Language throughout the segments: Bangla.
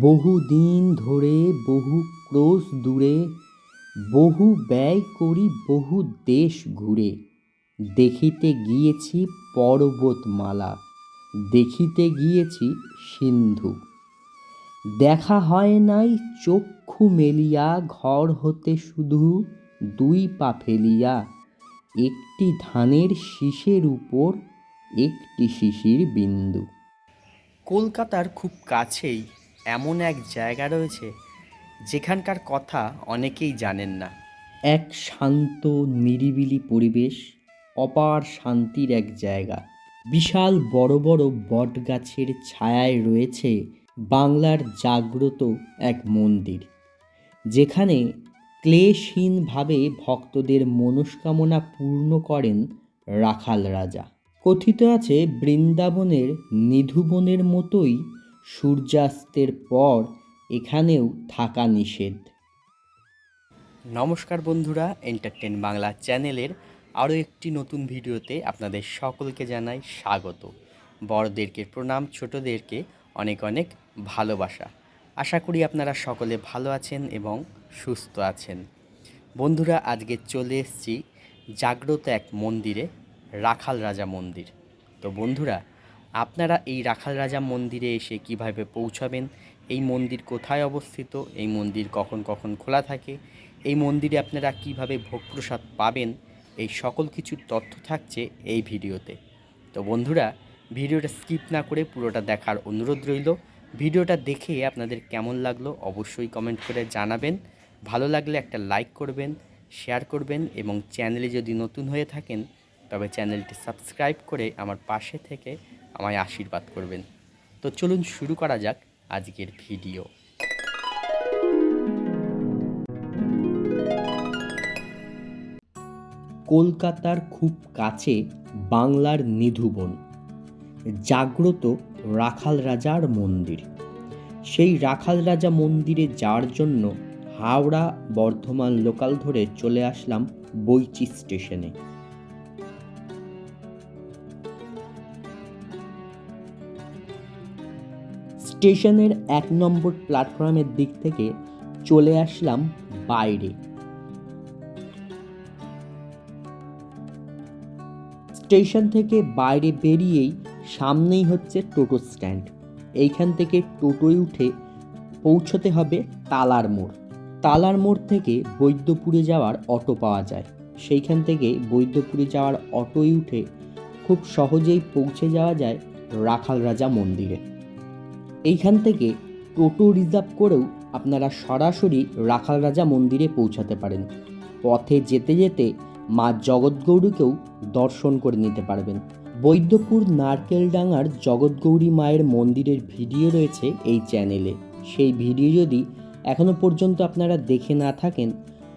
বহুদিন ধরে বহু ক্রোশ দূরে, বহু ব্যয় করি বহু দেশ ঘুরে। দেখিতে গিয়েছি পর্বতমালা, দেখিতে গিয়েছি সিন্ধু। দেখা হয় নাই চক্ষু মেলিয়া, ঘর হতে শুধু দুই পা ফেলিয়া। একটি ধানের শীষের উপর, একটি শিশির বিন্দু। কলকাতার খুব কাছেই এমন এক জায়গা রয়েছে যেখানকার কথা অনেকেই জানেন না। এক শান্ত, নিরিবিলি পরিবেশ, অপার শান্তির এক জায়গা। বিশাল বড় বড় বটগাছের ছায়ায় রয়েছে বাংলার জাগ্রত এক মন্দির, যেখানে ক্লেশহীনভাবে ভক্তদের মনস্কামনা পূর্ণ করেন রাখাল রাজা। কথিত আছে বৃন্দাবনের নিধুবনের মতোই সূর্যাস্তের পর এখানেও থাকা নিষেধ। নমস্কার বন্ধুরা এন্টারটেন বাংলা চ্যানেলের আরও একটি নতুন ভিডিওতে আপনাদের সকলকে জানাই স্বাগত। বড়দেরকে প্রণাম, ছোটদেরকে অনেক অনেক ভালোবাসা। আশা করি আপনারা সকলে ভালো আছেন এবং সুস্থ আছেন। বন্ধুরা, আজকে চলে এসেছি জাগ্রত এক মন্দিরে, রাখাল রাজা মন্দির। তো বন্ধুরা আপনারা এই রাখাল রাজা মন্দিরে এসে কীভাবে পৌঁছাবেন? এই মন্দির কোথায় অবস্থিত? এই মন্দির কখন কখন খোলা থাকে? এই মন্দিরে আপনারা কীভাবে ভোগ প্রসাদ পাবেন? এই সকল কিছু তথ্য থাকছে এই ভিডিওতে। তো বন্ধুরা, ভিডিওটা স্কিপ না করে পুরোটা দেখার অনুরোধ রইল। ভিডিওটা দেখে আপনাদের কেমন লাগল অবশ্যই কমেন্ট করে জানাবেন। ভালো লাগলে একটা লাইক করবেন, শেয়ার করবেন এবং চ্যানেলে যদি নতুন হয়ে থাকেন, তবে চ্যানেলটি সাবস্ক্রাইব করে আমার পাশে থেকে আমায় আশীর্বাদ করবেন। তো চলুন শুরু করা যাক আজকের ভিডিও। কলকাতার খুব কাছে বাংলার নিধুবন জাগ্রত রাখাল রাজার মন্দির। সেই রাখাল রাজা মন্দিরে যাওয়ার জন্য হাওড়া, বর্ধমান লোকাল ধরে চলে আসলাম বইচি স্টেশনে। স্টেশনের এক নম্বর প্ল্যাটফর্মের দিক থেকে চলে আসলাম বাইরে। স্টেশন থেকে বাইরে বেরিয়েই সামনেই হচ্ছে টোটো স্ট্যান্ড। এইখান থেকে টোটোয় উঠে পৌঁছতে হবে তালার মোড়। তালার মোড় থেকে বৈদ্যপুরে যাওয়ার অটো পাওয়া যায়। সেইখান থেকে বৈদ্যপুরে যাওয়ার অটোয় উঠে খুব সহজেই পৌঁছে যাওয়া যায় রাখাল রাজা মন্দিরে। এইখান থেকে টোটো রিজার্ভ করেও আপনারা সরাসরি রাখাল রাজা মন্দিরে পৌঁছাতে পারেন। পথে যেতে যেতে মা জগৎগৌরীকেও দর্শন করে নিতে পারবেন। বৈদ্যপুর নারকেলডাঙ্গার জগৎগৌরী মায়ের মন্দিরের ভিডিও রয়েছে এই চ্যানেলে। সেই ভিডিও যদি এখনও পর্যন্ত আপনারা দেখে না থাকেন,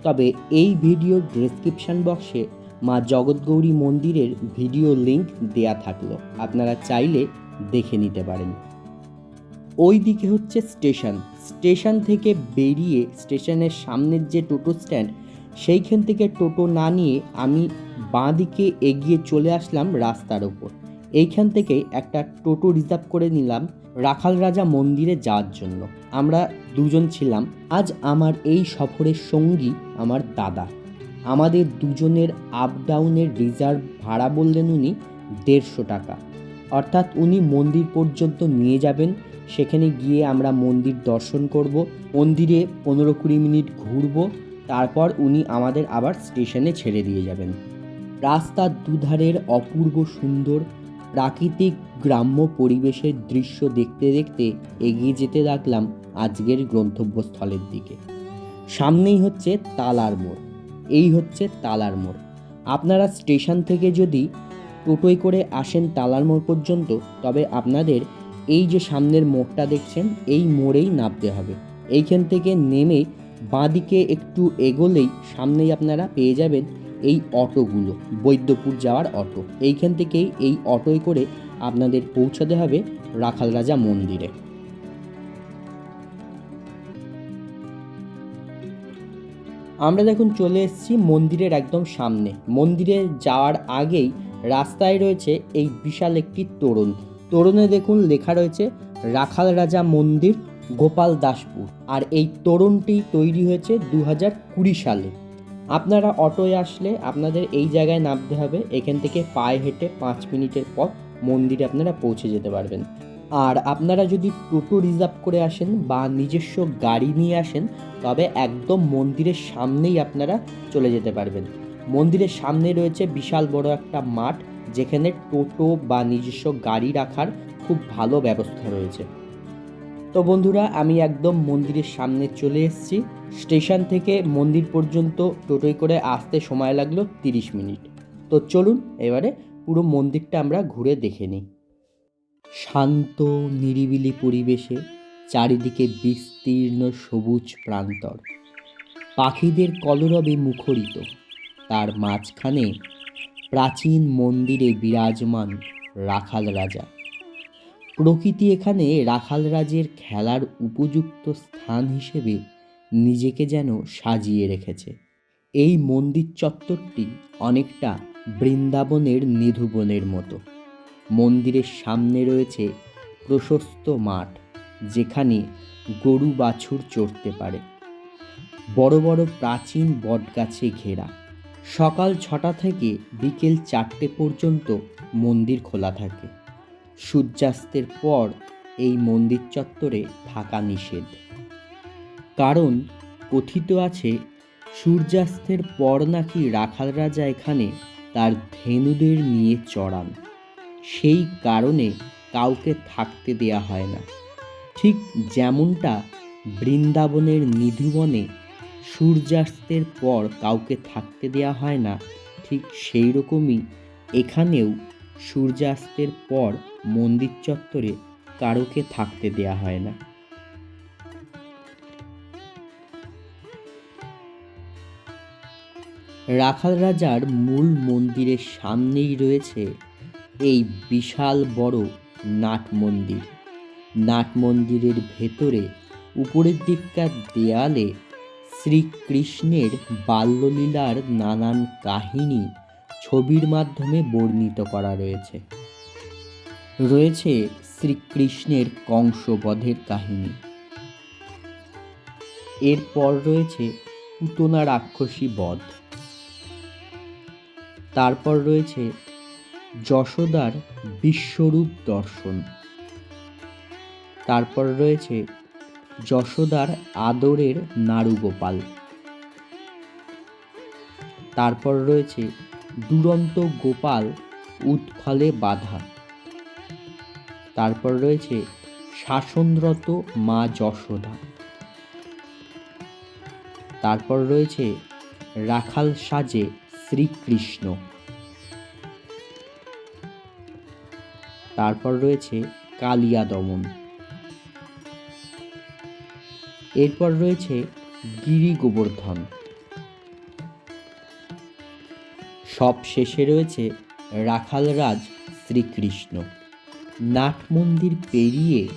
তবে এই ভিডিওর ডেসক্রিপশান বক্সে মা জগৎগৌরী মন্দিরের ভিডিও লিংক দেয়া থাকল। আপনারা চাইলে দেখে নিতে পারেন। ওই দিকে হচ্ছে স্টেশন। স্টেশন থেকে বেরিয়ে স্টেশনের সামনের যে টোটো স্ট্যান্ড, সেইখান থেকে টোটো না নিয়ে আমি বাঁ দিকে এগিয়ে চলে আসলাম রাস্তার ওপর। এইখান থেকে একটা টোটো রিজার্ভ করে নিলাম রাখাল রাজা মন্দিরে যাওয়ার জন্য। আমরা দুজন ছিলাম। আজ আমার এই সফরের সঙ্গী আমার দাদা। আমাদের দুজনের আপ ডাউনের রিজার্ভ ভাড়া বললেন উনি দেড়শো টাকা। অর্থাৎ উনি মন্দির পর্যন্ত নিয়ে যাবেন। সেখানে গিয়ে আমরা মন্দির দর্শন করব, মন্দিরে পনেরো কুড়ি মিনিট ঘুরবো, তারপর উনি আমাদের আবার স্টেশনে ছেড়ে দিয়ে যাবেন। রাস্তার দুধারের অপূর্ব সুন্দর প্রাকৃতিক গ্রাম্য পরিবেশের দৃশ্য দেখতে দেখতে এগিয়ে যেতে লাগলাম আজকের গন্তব্যস্থলের দিকে। সামনেই হচ্ছে তালার মোড়। এই হচ্ছে তালার মোড়। আপনারা স্টেশন থেকে যদি টোটোয় করে আসেন তালার মোড় পর্যন্ত, তবে আপনাদের এই যে সামনের মোড়টা দেখছেন, এই মোড়েই নামতে হবে। এইখান থেকে নেমে বাঁদিকে একটু এগোলেই সামনেই আপনারা পেয়ে যাবেন এই অটোগুলো, বৈদ্যপুর যাওয়ার অটো। এইখান থেকেই এই অটোয় করে আপনাদের পৌঁছাতে হবে রাখাল রাজা মন্দিরে। আমরা দেখুন চলে এসেছি মন্দিরের একদম সামনে। মন্দিরে যাওয়ার আগেই রাস্তায় রয়েছে এই বিশাল একটি তোরণ। তোরণে দেখুন লেখা রয়েছে, রাখাল রাজা মন্দির, গোপাল দাসপুর। আর এই তোরণটি তৈরি হয়েছে দু হাজার কুড়ি সালে। আপনারা অটোয় আসলে আপনাদের এই জায়গায় নামতে হবে, এখান থেকে পায়ে হেঁটে পাঁচ মিনিটের পর মন্দিরে আপনারা পৌঁছে যেতে পারবেন। আর আপনারা যদি টোটো রিজার্ভ করে আসেন বা নিজস্ব গাড়ি নিয়ে আসেন, তবে একদম মন্দিরের সামনেই আপনারা চলে যেতে পারবেন। মন্দিরের সামনে রয়েছে বিশাল বড় একটা মাঠ যেখানে টোটো বা নিজস্ব গাড়ি রাখার খুব ভালো ব্যবস্থা রয়েছে। তো বন্ধুরা, আমি একদম মন্দিরের সামনে চলে এসেছি। স্টেশন থেকে মন্দির পর্যন্ত টোটোয় করে আসতে সময় লাগল তিরিশ মিনিট। তো চলুন, এবারে পুরো মন্দিরটা আমরা ঘুরে দেখে নিই। শান্ত, নিরিবিলি পরিবেশে চারিদিকে বিস্তীর্ণ সবুজ প্রান্তর। পাখিদের কলরবে মুখরিত। তার মাঝখানে প্রাচীন মন্দিরে বিরাজমান রাখাল রাজা। প্রকৃতি এখানে রাখাল রাজের খেলার উপযুক্ত স্থান হিসেবে নিজেকে যেন সাজিয়ে রেখেছে। এই মন্দির চত্বরটি অনেকটা বৃন্দাবনের নিধুবনের মতো। মন্দিরের সামনে রয়েছে প্রশস্ত মাঠ, যেখানে গরু বাছুর চড়তে পারে। বড় বড় প্রাচীন বটগাছে ঘেরা। সকাল ছটা থেকে বিকেল চারটে পর্যন্ত মন্দির খোলা থাকে। সূর্যাস্তের পর এই মন্দির চত্বরে থাকা নিষেধ। কারণ, কথিত আছে, সূর্যাস্তের পর নাকি রাখাল রাজা এখানে তার ধেনুদের নিয়ে চড়ান। সেই কারণে কাউকে থাকতে দেয়া হয় না। ঠিক যেমনটা বৃন্দাবনের নিধুবনে সূর্যাস্তের পর কাউকে থাকতে দেয়া হয় না, ঠিক সেই রকমই এখানেও সূর্যাস্তের পর মন্দির চত্বরে কারোকে থাকতে দেয়া হয় না। রাখাল রাজার মূল মন্দিরের সামনেই রয়েছে এই বিশাল বড় নাট মন্দির। নাট মন্দিরের ভেতরে উপরের দিককার দেয়ালে শ্রীকৃষ্ণের বাল্যলীলার নানান কাহিনী ছবির মাধ্যমে বর্ণিত করা রয়েছে। রয়েছে শ্রীকৃষ্ণের কংসবধের কাহিনী। এরপর রয়েছে পুতনা রাক্ষসী বধ। তারপর রয়েছে যশোদার বিশ্বরূপ দর্শন। তারপর রয়েছে যশোদার আদরের নারুগোপাল। তারপর রয়েছে দুরন্ত গোপাল উৎফলে বাধা। তারপর রয়েছে শাসনরত মা যশোদা। তারপর রয়েছে রাখাল সাজে শ্রীকৃষ্ণ। তারপর রয়েছে কালিয়া দমন এরপর রয়েছে গিরি গোবর্ধন। সব শেষে রয়েছে রাখালরাজ শ্রীকৃষ্ণ। নাট মন্দির পেরিয়ে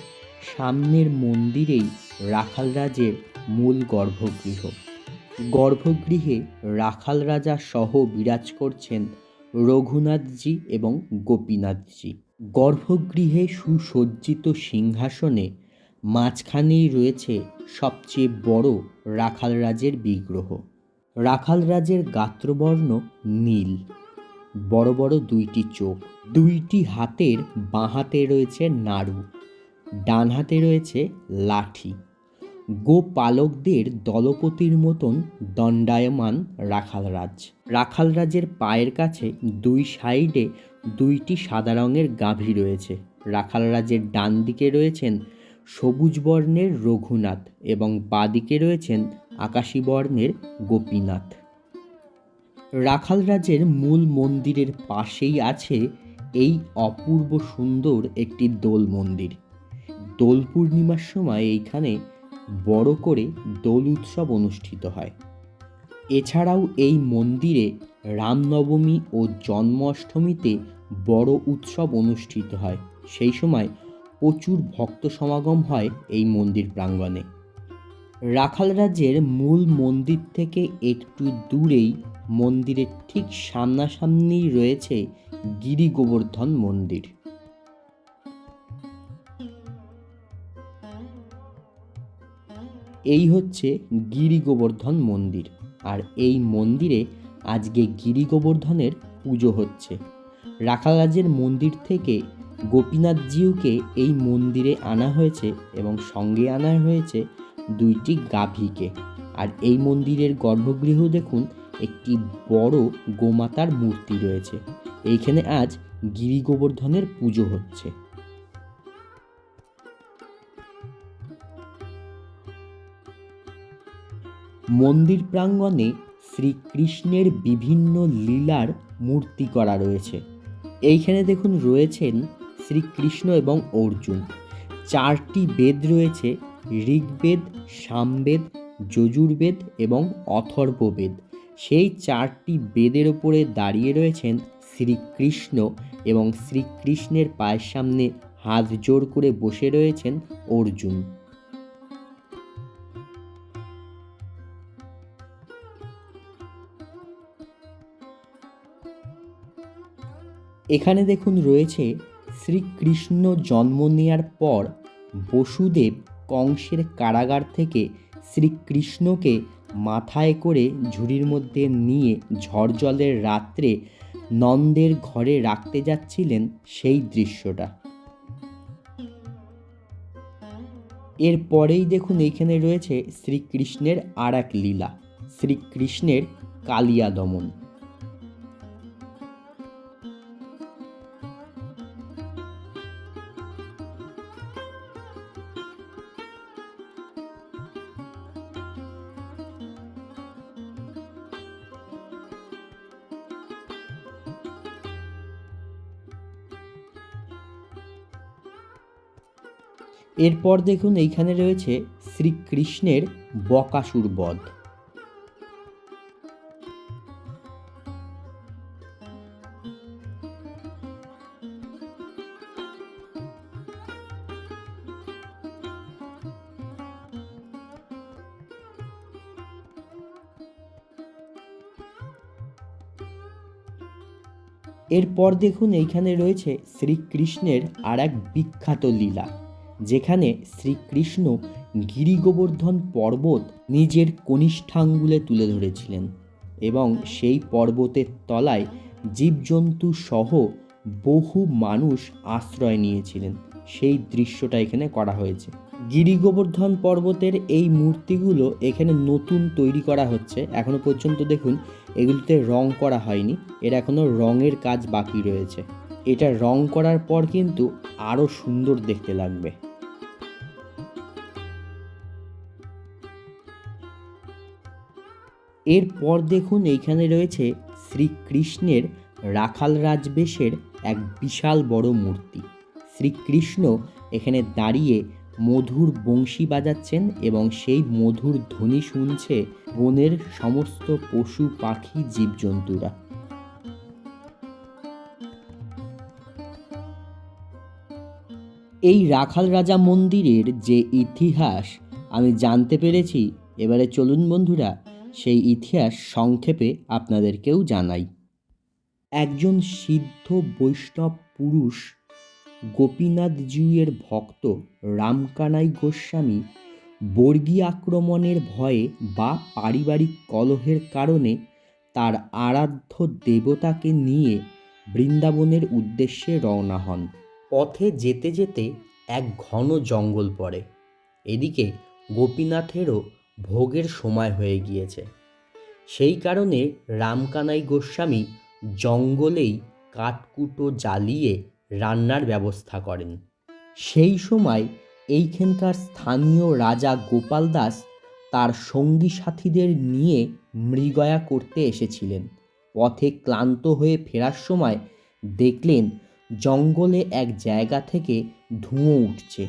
সামনের মন্দিরেই রাখালরাজের মূল গর্ভগৃহ। গর্ভগৃহে রাখাল রাজা সহ বিরাজ করছেন রঘুনাথজি এবং গোপীনাথজি। গর্ভগৃহে সুসজ্জিত সিংহাসনে মাঝখানেই রয়েছে সবচেয়ে বড় রাখাল রাজের বিগ্রহ। রাখাল রাজের গাত্রবর্ণ নীল। বড় বড় দুইটি চোখ। দুইটি হাতের বাঁ হাতে রয়েছে নাড়ু। ডান হাতে রয়েছে লাঠি। গোপালকদের দলপতির মতন দণ্ডায়মান রাখালরাজ রাখালরাজের পায়ের কাছে দুই সাইডে দুইটি সাদা রঙের গাভী রয়েছে। রাখালরাজের ডান দিকে রয়েছেন সবুজ বর্ণের রঘুনাথ এবং বাদিকে রয়েছেন আকাশী বর্ণের গোপীনাথ। রাখালরাজের মূল মন্দিরের পাশেই আছে এই অপূর্ব সুন্দর একটি দোল মন্দির। দোল পূর্ণিমার সময় এইখানে বড় করে দোল উৎসব অনুষ্ঠিত হয়। এছাড়াও এই মন্দিরে রামনবমী ও জন্মাষ্টমীতে বড় উৎসব অনুষ্ঠিত হয়। সেই সময় প্রচুর ভক্ত সমাগম হয় এই মন্দির প্রাঙ্গণে। রাখাল রাজ্যের মূল মন্দির থেকে একটু দূরেই মন্দিরের ঠিক সামনাসামনি রয়েছে গিরি গোবর্ধন মন্দির। এই হচ্ছে গিরি গোবর্ধন মন্দির আর এই মন্দিরে আজকে গিরি গোবর্ধনের পুজো হচ্ছে। রাখালরাজের মন্দির থেকে গোপীনাথজিউকে এই মন্দিরে আনা হয়েছে এবং সঙ্গে আনা হয়েছে দুইটি গাভীকে। আর এই মন্দিরের গর্ভগৃহ দেখুন, একটি বড় গোমাতার মূর্তি রয়েছে। এইখানে আজ গিরি গোবর্ধনের পুজো হচ্ছে। মন্দির প্রাঙ্গণে শ্রীকৃষ্ণের বিভিন্ন লীলার মূর্তি করা রয়েছে। এইখানে দেখুন রয়েছেন শ্রীকৃষ্ণ এবং অর্জুন। চারটি বেদ রয়েছে, ঋগ্বেদ, সামবেদ, যজুর্বেদ এবং অথর্ববেদ। সেই চারটি বেদের ওপরে দাঁড়িয়ে রয়েছেন শ্রীকৃষ্ণ এবং শ্রীকৃষ্ণের পায়ের সামনে হাত জোর করে বসে রয়েছেন অর্জুন। এখানে দেখুন রয়েছে শ্রীকৃষ্ণ জন্ম নেয়ার পর বসুদেব কংসের কারাগার থেকে শ্রীকৃষ্ণকে মাথায় করে ঝুড়ির মধ্যে নিয়ে ঝড় জলের রাত্রে নন্দের ঘরে রাখতে যাচ্ছিলেন সেই দৃশ্যটা। এরপরেই দেখুন এইখানে রয়েছে শ্রীকৃষ্ণের আর এক লীলা, শ্রীকৃষ্ণের কালিয়া দমন এরপর দেখুন এইখানে রয়েছে শ্রীকৃষ্ণের বকাসুর বধ। এরপর দেখুন এইখানে রয়েছে শ্রীকৃষ্ণের আর এক বিখ্যাত লীলা। যেখানে শ্রীকৃষ্ণ গিরি গোবর্ধন পর্বত নিজের কনিষ্ঠাঙ্গুলে তুলে ধরেছিলেন এবং সেই পর্বতের তলায় জীবজন্তু সহ বহু মানুষ আশ্রয় নিয়েছিলেন। সেই দৃশ্যটা এখানে করা হয়েছে। গিরি গোবর্ধন পর্বতের এই মূর্তিগুলো এখানে নতুন তৈরি করা হচ্ছে। এখনও পর্যন্ত দেখুন, এগুলিতে রং করা হয়নি। এর এখনও রঙের কাজ বাকি রয়েছে। এটা রং করার পর কিন্তু আরও সুন্দর দেখতে লাগবে। এরপর দেখুন এইখানে রয়েছে শ্রীকৃষ্ণের রাখাল রাজবেশের এক বিশাল বড় মূর্তি। শ্রীকৃষ্ণ এখানে দাঁড়িয়ে মধুর বংশী বাজাচ্ছেন এবং সেই মধুর ধ্বনি শুনছে বনের সমস্ত পশু, পাখি, জীবজন্তুরা। এই রাখাল রাজা মন্দিরের যে ইতিহাস, আমি জানতে পেরেছি। এবারে চলুন বন্ধুরা সেই ইতিহাস সংক্ষেপে আপনাদেরকেও জানাই। একজন সিদ্ধ বৈষ্ণব পুরুষ গোপীনাথজিউয়ের ভক্ত রামকানাই গোস্বামী বর্গী আক্রমণের ভয়ে বা পারিবারিক কলহের কারণে তার আরাধ্য দেবতাকে নিয়ে বৃন্দাবনের উদ্দেশ্যে রওনা হন। পথে যেতে যেতে এক ঘন জঙ্গল পড়ে। এদিকে গোপীনাথেরও ভোগের সময় হয়ে গিয়েছে। সেই কারণে রামকানাই গোস্বামী জঙ্গলেই কাঠকুটো জ্বালিয়ে রান্নার ব্যবস্থা করেন। সেই সময় এইখানকার স্থানীয় রাজা গোপাল দাস তার সঙ্গী সাথীদের নিয়ে মৃগয়া করতে এসেছিলেন। পথে ক্লান্ত হয়ে ফেরার সময় দেখলেন জঙ্গলে এক জায়গা থেকে ধুঁয়ো উঠছে।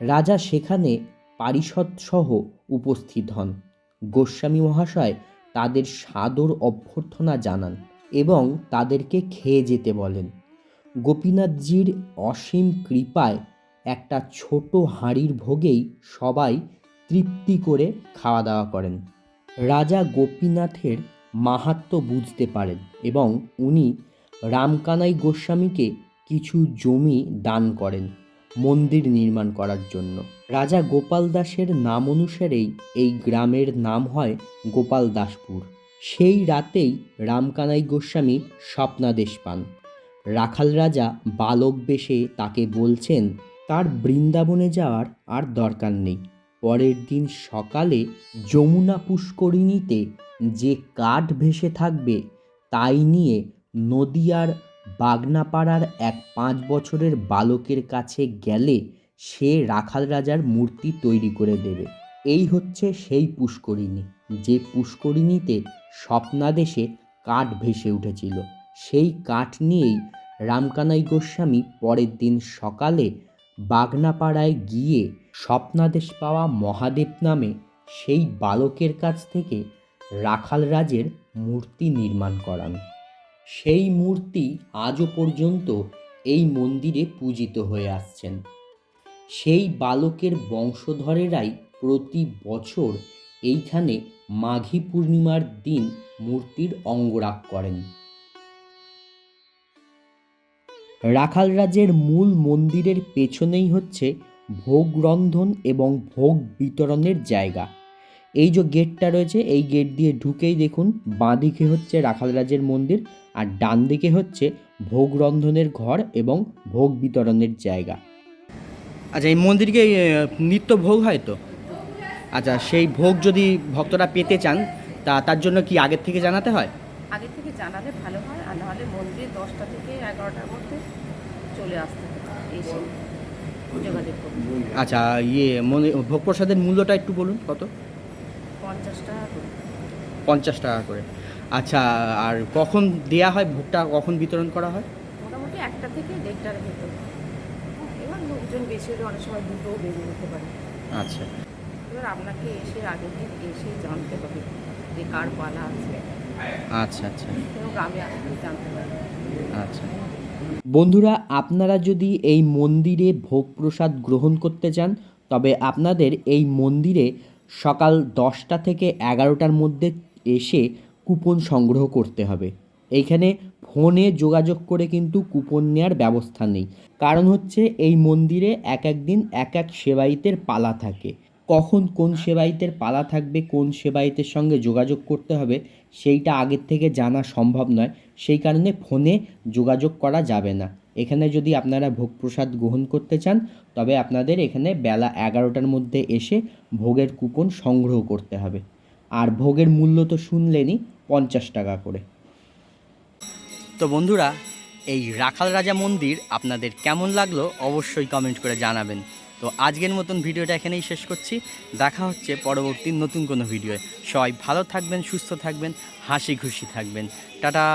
রাজা সেখানে পারিষদসহ উপস্থিত হন। গোস্বামী মহাশয় তাদের সাদর অভ্যর্থনা জানান এবং তাদেরকে খেয়ে যেতে বলেন। গোপীনাথজির অসীম কৃপায় একটা ছোট হাঁড়ির ভোগেই সবাই তৃপ্তি করে খাওয়া দাওয়া করেন। রাজা গোপীনাথের মাহাত্ম্য বুঝতে পারেন এবং উনি রামকানাই গোস্বামীকে কিছু জমি দান করেন মন্দির নির্মাণ করার জন্য। রাজা গোপাল দাসের নাম অনুসারেই এই গ্রামের নাম হয় গোপাল দাসপুর। সেই রাতেই রামকানাই গোস্বামী স্বপ্নাদেশ পান। রাখাল রাজা বালক বেশে তাকে বলছেন, তার বৃন্দাবনে যাওয়ার আর দরকার নেই। পরের দিন সকালে যমুনা পুষ্করিণীতে যে কাঠ ভেসে থাকবে, তাই নিয়ে নদিয়ার বাগনাপাড়ার এক পাঁচ বছরের বালকের কাছে গেলে সে রাখাল রাজার মূর্তি তৈরি করে দেবে। এই হচ্ছে সেই পুষ্করিণী। যে পুষ্করিণীতে স্বপ্নাদেশে কাঠ ভেসে উঠেছিল, সেই কাঠ নিয়েই রামকানাই গোস্বামী পরের দিন সকালে বাগনাপাড়ায় গিয়ে স্বপ্নাদেশ পাওয়া মহাদেব নামে সেই বালকের কাছ থেকে রাখাল রাজের মূর্তি নির্মাণ করান। সেই মূর্তি আজও পর্যন্ত এই মন্দিরে পূজিত হয়ে আসছেন। সেই বালকের বংশধরেরাই প্রতি বছর এইখানে মাঘী পূর্ণিমার দিন মূর্তির অঙ্গরাগ করেন। রাখাল রাজের মূল মন্দিরের পেছনেই হচ্ছে ভোগ রন্ধন এবং ভোগ বিতরণের জায়গা। এই যে গেটটা রয়েছে, এই গেট দিয়ে ঢুকেই দেখুন বাঁ দিকে হচ্ছে রাখাল রাজের মন্দির আর ডান দিকে হচ্ছে ভোগ রন্ধনের ঘর এবং ভোগ বিতরণের জায়গা। আচ্ছা এই মন্দিরকে নিত্য ভোগ হয় তো? আচ্ছা সেই ভোগ যদি ভক্তরা পেতে চান তা তার জন্য কি আগের থেকে জানাতে হয়? আগে থেকে জানালে ভালো হয় আর নাহলে মন্দিরে দশটা থেকে এগারোটার মধ্যে চলে আসতে এসে যোগাযোগ করুন আচ্ছা ইয়ে মন্দির ভোগ প্রসাদের মূল্যটা একটু বলুন কত? পঞ্চাশ টাকা করে। পঞ্চাশ টাকা করে। আচ্ছা আর কখন দেয়া হয় ভোগটা কখন বিতরণ করা হয়? মোটামুটি একটা থেকে দেড়টার ভেতর। এবার লোকজন বেশি হলে অনেক সময় দুটোও বেজে যেতে পারে। আচ্ছা। এবার আপনাকে এসে আগের দিন এসে জানতে হবে যে কার পালা আছে। আচ্ছা আচ্ছা। গ্রামে আসলে জানতে পারবে। আচ্ছা। বন্ধুরা আপনারা যদি এই মন্দিরে ভোগ প্রসাদ গ্রহণ করতে চান তবে আপনাদের এই মন্দিরে সকাল দশটা থেকে এগারোটার মধ্যে এসে কুপন সংগ্রহ করতে হবে। এইখানে ফোনে যোগাযোগ করে কিন্তু কুপন নেওয়ার ব্যবস্থা নেই। কারণ হচ্ছে এই মন্দিরে এক এক দিন এক এক সেবায়িতের পালা থাকে। কখন কোন সেবায়িতের পালা থাকবে, কোন সেবায়িতের সঙ্গে যোগাযোগ করতে হবে, সেইটা আগের থেকে জানা সম্ভব নয়। সেই কারণে ফোনে যোগাযোগ করা যাবে না। এখানে যদি আপনারা ভোগ প্রসাদ গ্রহণ করতে চান, তবে আপনাদের এখানে বেলা এগারোটার মধ্যে এসে ভোগের কুপন সংগ্রহ করতে হবে। আর ভোগের মূল্য তো শুনলেনই, পঞ্চাশ টাকা করে। তো বন্ধুরা, এই রাখাল রাজা মন্দির আপনাদের কেমন লাগল অবশ্যই কমেন্ট করে জানাবেন। তো আজকের মতন ভিডিওটা এখানেই শেষ করছি। দেখা হচ্ছে পরবর্তী নতুন কোনো ভিডিওয়ে। সবাই ভালো থাকবেন, সুস্থ থাকবেন, হাসি খুশি থাকবেন। টাটা!